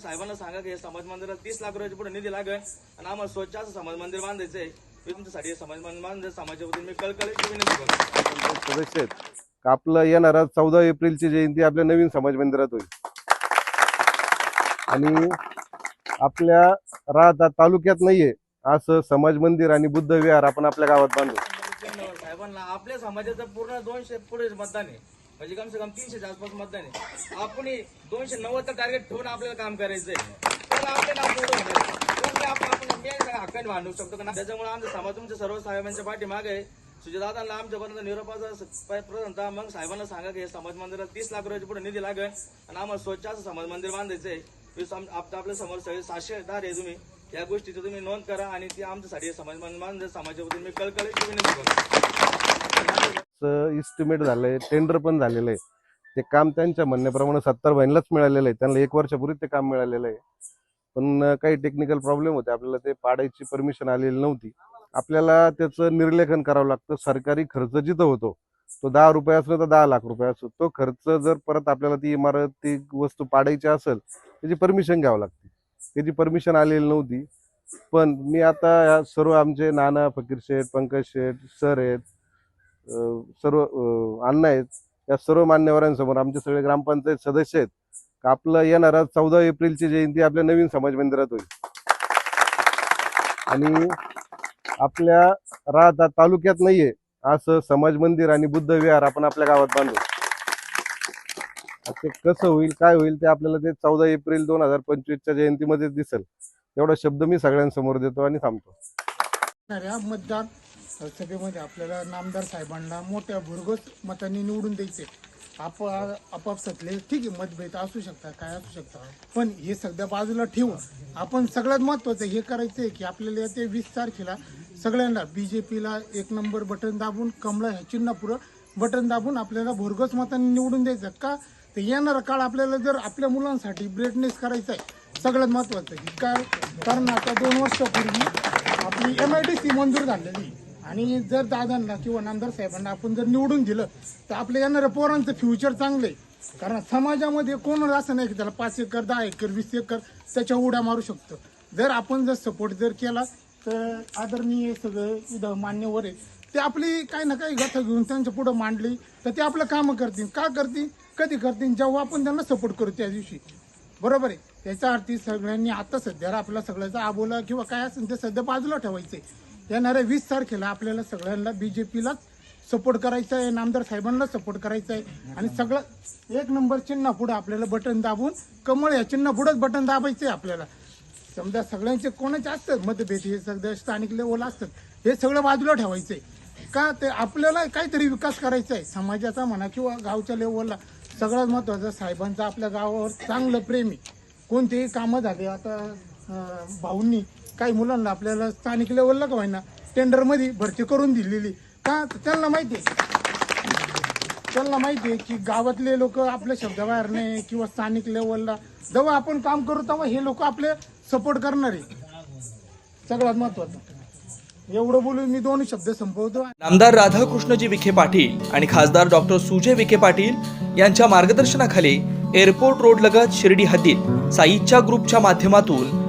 साहेबांना सांगा की समाज मंदिराला तीस लाख रुपयाच्या पुढे निधी लागेल आणि आम्हाला स्वच्छ असं समाज मंदिर बांधायचंय. मी तुमच्यासाठी समाज मंदिर बांधायचं समाजाच्या वतीने कळकळीची विनंती करतो. सदस्य आपलं येणारा चौदा एप्रिलची जयंती आपल्या नवीन समाज मंदिरात होईल. आणि आपल्या राहता तालुक्यात नाहीये असं समाज मंदिर आणि बुद्ध विहार आपण आपल्या गावात बांधू. साहेबांना. आपल्या समाजाचं पूर्ण दोनशे पुढे मतदान आहे. म्हणजे कम से कम तीनशेच्या आसपास मतदान आहे. आपण दोनशे नव्वदचं टार्गेट ठेवून आपल्याला काम करायचंय. तर आपले नाव आपण हक्काने भांडू शकतो का त्याच्यामुळे आमचा समाज तुमच्या सर्व साहेबांच्या पाठीमागे आहे. सुजयदादांना आमच्यापर्यंत निरोपाचा प्रधानता. मग साहेबांना सांगा की हे समाज मंदिराला तीस लाख रुपयाची पुढे निधी लागेल. आणि आम्हाला स्वच्छ असं समाज मंदिर बांधायचंय. आहे सम- आपल्यासमोर सगळे सातशे दार आहे तुम्ही. या गोष्टीची तुम्ही नोंद करा आणि ती आमच्यासाठी समाज मंदिर बांधायचं मी कळकळीची विनंती करतो इस्टिमेट झालंय टेंडर पण झालेलं आहे ते काम त्यांच्या म्हणण्याप्रमाणे सत्तर बहिणीलाच मिळालेलं आहे. त्यांना एक वर्षापूर्वी ते काम मिळालेलं आहे. पण काही टेक्निकल प्रॉब्लेम होते. आपल्याला ते पाडायची परमिशन आलेली नव्हती. आपल्याला त्याचं निर्लेखन करावं लागतं. सरकारी खर्च जिथं होतो तो दहा रुपये असलं तर दहा लाख रुपये असो. तो खर्च जर परत आपल्याला ती इमारत ती वस्तू पाडायची असेल त्याची परमिशन घ्यावं लागते. त्याची परमिशन आलेली नव्हती. पण मी आता या सर्व आमचे नाना फकीर शेठ पंकज शेठ सर आहेत सर्व अं, अण्णा आहेत. या सर्व मान्यवरांसमोर आमचे सगळे ग्रामपंचायत सदस्य आहेत. आपलं येणारा चौदा एप्रिलची जयंती आपल्या नवीन समाज मंदिरात होईल. आणि आपल्या राहता तालुक्यात नाहीये. असं समाज मंदिर आणि बुद्ध विहार आपण आपल्या गावात बांधू. ते कसं होईल काय होईल ते आपल्याला ते चौदा एप्रिल दोन हजार पंचवीसच्या जयंतीमध्ये दिसेल. एवढा शब्द मी सगळ्यांसमोर देतो आणि थांबतो. येणाऱ्या सभेमध्ये आपल्याला नामदार साहेबांना मोठ्या भरघोस मतांनी निवडून द्यायचे. आप आपापसातले ठीक आहे मतभेद असू शकतात काय असू शकतात. पण हे सध्या बाजूला ठेवून आपण सगळ्यात महत्वाचं हे करायचं आहे की आपल्याला ते वीस तारखेला सगळ्यांना बी जे पीला एक नंबर बटन दाबून कमळा ह्या चिन्हापुरं बटन दाबून आपल्याला भरघोस मतांनी निवडून द्यायचं का? तर येणारा काळ आपल्याला जर आपल्या मुलांसाठी ब्रेटनेस करायचा आहे सगळ्यात महत्वाचं की काय कारण आता दोन वर्षापूर्वी आपली एम आय डी सी मंजूर झालेली. आणि जर दादांना किंवा नामदार साहेबांना आपण जर निवडून दिलं तर आपल्या येणाऱ्या पोरांचं फ्युचर चांगलं आहे. कारण समाजामध्ये कोण असं नाही की त्याला पाच एकर दहा एकर वीस एकर त्याच्या उड्या मारू शकतो. जर आपण जर सपोर्ट जर केला तर आदरणीय सगळं इथं मान्यवर आहे. ते आपली काही ना काही गथा घेऊन त्यांच्या पुढं मांडली तर ते आपलं कामं करतील. का करतील? कधी करतील? जेव्हा आपण त्यांना सपोर्ट करू त्या दिवशी. बरोबर आहे? त्याच्या अर्थी सगळ्यांनी आता सध्या आपल्या सगळ्याचा आबोला किंवा काय असेल ते सध्या बाजूला आहे येणाऱ्या वीस तारखेला आपल्याला सगळ्यांना बीजेपीलाच सपोर्ट करायचा आहे नामदार साहेबांना सपोर्ट करायचा आहे. आणि सगळं एक नंबर चिन्ह पुढे आपल्याला बटन दाबून कमळ या चिन्ह पुढेच बटन दाबायचं आहे आपल्याला. समजा सगळ्यांचे कोणाचे असतात मतभेद हे सगळे स्थानिक लेवल असतात हे सगळं बाजूला ठेवायचंय. का ते आपल्याला काहीतरी विकास करायचा आहे समाजाचा म्हणा किंवा गावच्या लेवलला सगळ्यात महत्वाचं साहेबांचं आपल्या गावावर चांगलं प्रेमी कोणतेही कामं झाले आता भाऊंनी काही मुलांना आपल्याला स्थानिक लेवलला का होईना टेंडरमध्ये भरती करून दिलेली. का? त्यांना माहिती आहे. त्यांना माहिती आहे की गावातले लोक आपल्या शब्दाबाहेर नाही किंवा स्थानिक लेवलला जेव्हा आपण काम करू तेव्हा हे लोक आपले सपोर्ट करणार आहे. सगळ्यात महत्वाचं. एवढं बोलून मी दोन शब्द संपवतो. आमदार राधाकृष्णजी विखे पाटील आणि खासदार डॉक्टर सुजय विखे पाटील यांच्या मार्गदर्शनाखाली एअरपोर्ट रोड लगत शिर्डी हद्दीत साईच्या ग्रुपच्या माध्यमातून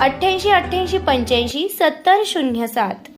अठ्ठ्याऐंशी अठ्ठ्याऐंशी पंच्याऐंशी सत्तर शून्य सात.